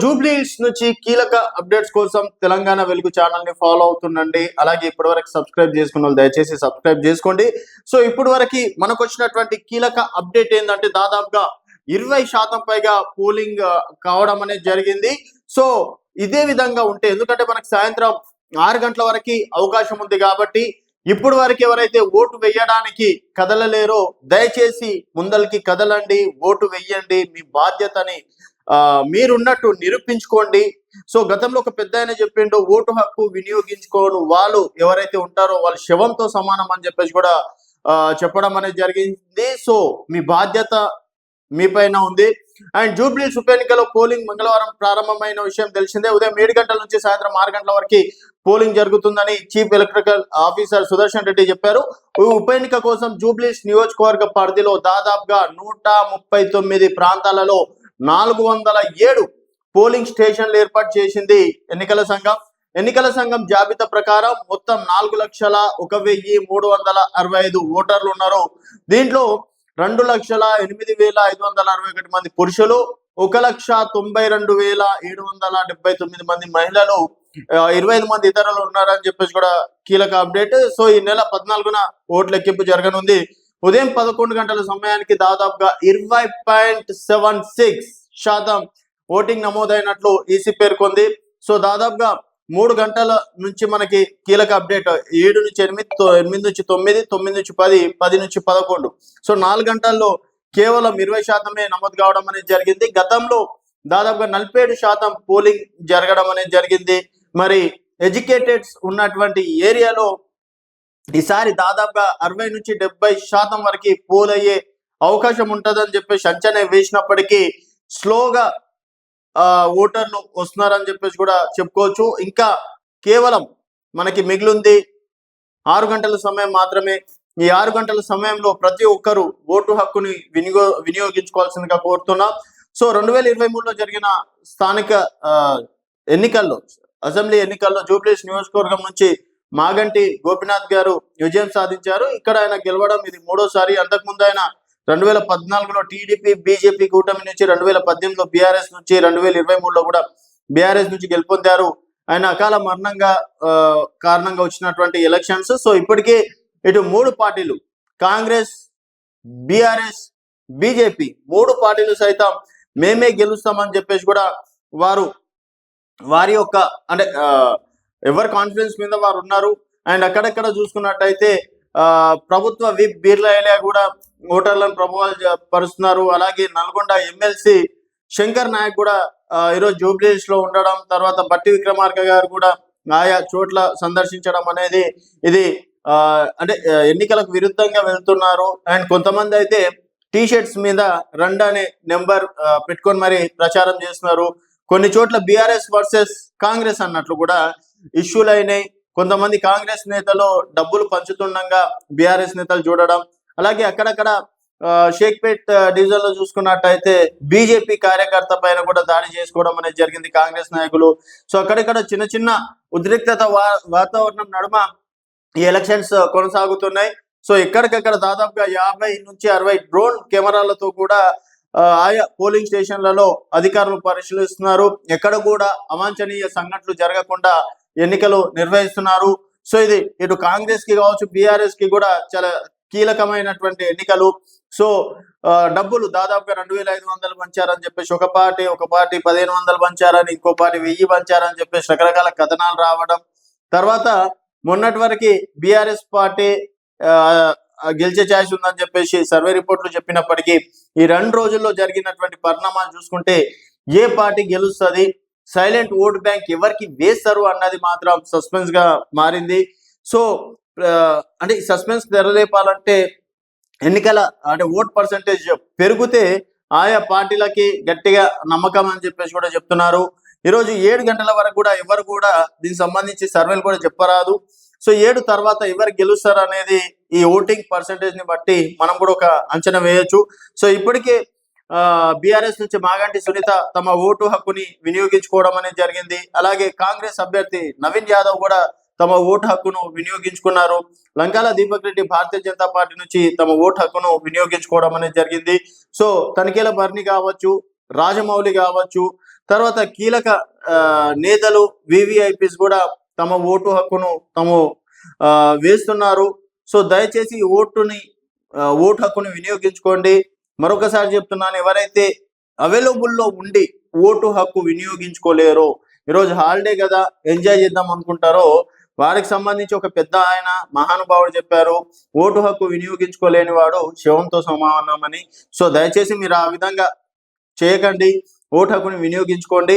జూబ్లీస్ నుంచి కీలక అప్డేట్స్ కోసం తెలంగాణ వెలుగు ఛానల్ని ఫాలో అవుతుండండి. అలాగే ఇప్పటి వరకు సబ్స్క్రైబ్ చేసుకున్న వాళ్ళు దయచేసి సబ్స్క్రైబ్ చేసుకోండి. సో ఇప్పటి వరకు మనకు వచ్చినటువంటి కీలక అప్డేట్ ఏంటంటే దాదాపుగా ఇరవై శాతం పైగా పోలింగ్ కావడం అనేది జరిగింది. సో ఇదే విధంగా ఉంటే ఎందుకంటే మనకు సాయంత్రం ఆరు గంటల వరకు అవకాశం ఉంది కాబట్టి ఇప్పుడు వరకు ఎవరైతే ఓటు వేయడానికి కదలలేరో దయచేసి ముందలకి కదలండి ఓటు వెయ్యండి మీ బాధ్యతని మీరున్నట్టు నిరూపించుకోండి. సో గతంలో ఒక పెద్ద ఆయన చెప్పిండు ఓటు హక్కు వినియోగించుకోను వాళ్ళు ఎవరైతే ఉంటారో వాళ్ళ శవంతో సమానం అని చెప్పేసి కూడా చెప్పడం అనేది జరిగింది. సో మీ బాధ్యత మీ పైన ఉంది. అండ్ జూబ్లీస్ ఉప ఎన్నికలో పోలింగ్ మంగళవారం ప్రారంభమైన విషయం తెలిసిందే. ఉదయం ఏడు గంటల నుంచి సాయంత్రం ఆరు గంటల వరకు పోలింగ్ జరుగుతుందని chief electrical officer Sudarshan Reddy చెప్పారు. ఉప ఎన్నిక కోసం జూబ్లీస్ నియోజకవర్గ పరిధిలో దాదాపుగా నూట ముప్పై తొమ్మిది ప్రాంతాలలో నాలుగు వందల ఏడు పోలింగ్ స్టేషన్లు ఏర్పాటు చేసింది ఎన్నికల సంఘం. ఎన్నికల సంఘం జాబితా ప్రకారం మొత్తం నాలుగు లక్షల ఒక వెయ్యి మూడు వందల అరవై ఐదు ఓటర్లు ఉన్నారు. దీంట్లో రెండు లక్షల ఎనిమిది వేల ఐదు వందల అరవై ఒకటి మంది పురుషులు ఒక లక్ష తొంభై రెండు వేల ఏడు వందల డెబ్బై తొమ్మిది మంది మహిళలు ఇరవై ఐదు మంది ఇతరులు ఉన్నారని చెప్పేసి కూడా కీలక అప్డేట్. సో ఈ నెల పద్నాలుగున ఓట్ల ఎక్కింపు జరగనుంది. ఉదయం పదకొండు గంటల సమయానికి దాదాపుగా ఇరవై పాయింట్ సెవెన్ సిక్స్ శాతం ఓటింగ్ నమోదైనట్లు ఈసీ పేర్కొంది. సో దాదాపుగా మూడు గంటల నుంచి మనకి కీలక అప్డేట్ ఏడు నుంచి ఎనిమిది ఎనిమిది నుంచి తొమ్మిది తొమ్మిది నుంచి పది పది నుంచి పదకొండు. సో నాలుగు గంటల్లో కేవలం ఇరవై శాతమే నమోదు కావడం అనేది జరిగింది. గతంలో దాదాపుగా నలభై ఏడు శాతం పోలింగ్ జరగడం అనేది జరిగింది. మరి ఎడ్యుకేటెడ్స్ ఉన్నటువంటి ఏరియాలో ఈసారి దాదాపుగా అరవై నుంచి డెబ్బై శాతం వరకు పోలయ్యే అవకాశం ఉంటుందని చెప్పేసి అంచనా వేసినప్పటికీ స్లోగా ఆ, ఓటర్లు వస్తున్నారని చెప్పేసి కూడా చెప్పుకోవచ్చు. ఇంకా కేవలం మనకి మిగిలింది ఆరు గంటల సమయం మాత్రమే. ఈ ఆరు గంటల సమయంలో ప్రతి ఒక్కరూ ఓటు హక్కుని వినియో వినియోగించుకోవాల్సిందిగా కోరుతున్నాం. సో రెండు వేల ఇరవై మూడులో జరిగిన స్థానిక ఎన్నికల్లో అసెంబ్లీ ఎన్నికల్లో జూబ్లీస్ నియోజకవర్గం నుంచి మాగంటి గోపినాథ్ గారు విజయం సాధించారు. ఇక్కడ ఆయన గెలవడం ఇది మూడోసారి. అంతకుముందు ఆయన రెండు వేల పద్నాలుగులో టీడీపీ బీజేపీ కూటమి నుంచి రెండు వేల పద్దెనిమిదిలో బీఆర్ఎస్ నుంచి రెండు వేల ఇరవై మూడులో కూడా బీఆర్ఎస్ నుంచి గెలుపొందారు. ఆయన అకాల మరణంగా కారణంగా వచ్చినటువంటి ఎలక్షన్స్ సో ఇప్పటికే ఇటు మూడు పార్టీలు కాంగ్రెస్ బీఆర్ఎస్ బీజేపీ మూడు పార్టీలు సైతం మేమే గెలుస్తామని చెప్పేసి కూడా వారు వారి యొక్క అంటే ఆ, ఎవరి కాన్ఫిడెన్స్ మీద వారు ఉన్నారు? అండ్ అక్కడక్కడ చూసుకున్నట్టయితే ఆ, ప్రభుత్వ విప్ బీర్లా కూడా ఓటర్లను ప్రభావాలు పరుస్తున్నారు. అలాగే నల్గొండ ఎమ్మెల్సీ శంకర్ నాయక్ కూడా ఈరోజు జూబ్లీస్లో ఉండడం తర్వాత బట్టి విక్రమార్క గారు కూడా ఆయా చోట్ల సందర్శించడం అనేది ఇది ఆ, అంటే ఎన్నికలకు విరుద్ధంగా వెళ్తున్నారు. అండ్ కొంతమంది అయితే టీ షర్ట్స్ మీద రండ్ అనే నెంబర్ పెట్టుకొని మరి ప్రచారం చేస్తున్నారు. కొన్ని చోట్ల బీఆర్ఎస్ వర్సెస్ కాంగ్రెస్ అన్నట్లు కూడా ఇష్యూలు అయినాయి. కొంతమంది కాంగ్రెస్ నేతలు డబ్బులు పంచుతుండగా బీఆర్ఎస్ నేతలు చూడడం అలాగే అక్కడక్కడ షేక్పేట్ డివిజన్లో చూసుకున్నట్టయితే బీజేపీ కార్యకర్త పైన కూడా దాడి చేసుకోవడం అనేది జరిగింది కాంగ్రెస్ నాయకులు. సో అక్కడక్కడ చిన్న చిన్న ఉద్రిక్తత వా- వాతావరణం నడుమ ఈ ఎలక్షన్స్ కొనసాగుతున్నాయి. సో ఎక్కడికక్కడ దాదాపుగా యాభై నుంచి అరవై డ్రోన్ కెమెరాలతో కూడా ఆయా పోలింగ్ స్టేషన్లలో అధికారులు పరిశీలిస్తున్నారు. ఎక్కడ కూడా అవాంఛనీయ సంఘటనలు జరగకుండా ఎన్నికలు నిర్వహిస్తున్నారు. సో ఇది ఇటు కాంగ్రెస్కి కావచ్చు బీఆర్ఎస్కి కూడా చాలా కీలకమైనటువంటి ఎన్నికలు. సో డబ్బులు దాదాపుగా రెండు వేల ఐదు వందలు పంచారని చెప్పేసి ఒక పార్టీ ఒక పార్టీ పదిహేను వందలు పంచారని ఇంకో పార్టీ వెయ్యి పంచారని చెప్పేసి రకరకాల కథనాలు రావడం. తర్వాత మొన్నటి వరకు బీఆర్ఎస్ పార్టీ ఆ, గెలిచే ఛాన్స్ ఉందని చెప్పేసి సర్వే రిపోర్ట్లు చెప్పినప్పటికీ ఈ రెండు రోజుల్లో జరిగినటువంటి పరిణామాలు చూసుకుంటే ఏ పార్టీ గెలుస్తుంది? సైలెంట్ ఓట్ బ్యాంక్ ఎవరికి వేస్తారు అన్నది మాత్రం సస్పెన్స్గా మారింది. సో అంటే సస్పెన్స్ తెరలేపాలంటే ఎన్నికల అంటే ఓట్ పర్సంటేజ్ పెరిగితే ఆయా పార్టీలకి గట్టిగా నమ్మకం అని చెప్పేసి కూడా చెప్తున్నారు. ఈరోజు ఏడు గంటల వరకు కూడా ఎవరు కూడా దీనికి సంబంధించి సర్వేలు కూడా చెప్పరాదు. సో ఏడు తర్వాత ఎవరు గెలుస్తారు అనేది ఈ ఓటింగ్ పర్సంటేజ్ని బట్టి మనం కూడా ఒక అంచనా వేయొచ్చు. సో ఇప్పటికే బీఆర్ఎస్ నుంచి మాగంటి సునీత తమ ఓటు హక్కుని వినియోగించుకోవడం అనేది జరిగింది. అలాగే కాంగ్రెస్ అభ్యర్థి నవీన్ యాదవ్ కూడా తమ ఓటు హక్కును వినియోగించుకున్నారు. లంకాల దీపక్ రెడ్డి భారతీయ జనతా పార్టీ నుంచి తమ ఓటు హక్కును వినియోగించుకోవడం అనేది జరిగింది. సో తనిఖీల భరణి కావచ్చు రాజమౌళి కావచ్చు తర్వాత కీలక ఆ, నేతలు వివిఐపిస్ కూడా తమ ఓటు హక్కును తము ఆ, వేస్తున్నారు. సో దయచేసి ఓటుని ఓటు హక్కుని వినియోగించుకోండి. మరొకసారి చెప్తున్నాను ఎవరైతే అవైలబుల్లో ఉండి ఓటు హక్కు వినియోగించుకోలేరో ఈరోజు హాలిడే కదా ఎంజాయ్ చేద్దాం అనుకుంటారో వారికి సంబంధించి ఒక పెద్ద ఆయన మహానుభావుడు చెప్పారు ఓటు హక్కు వినియోగించుకోలేని వాడు శవంతో సమానమని. సో దయచేసి మీరు ఆ విధంగా చేయకండి ఓటు హక్కుని వినియోగించుకోండి.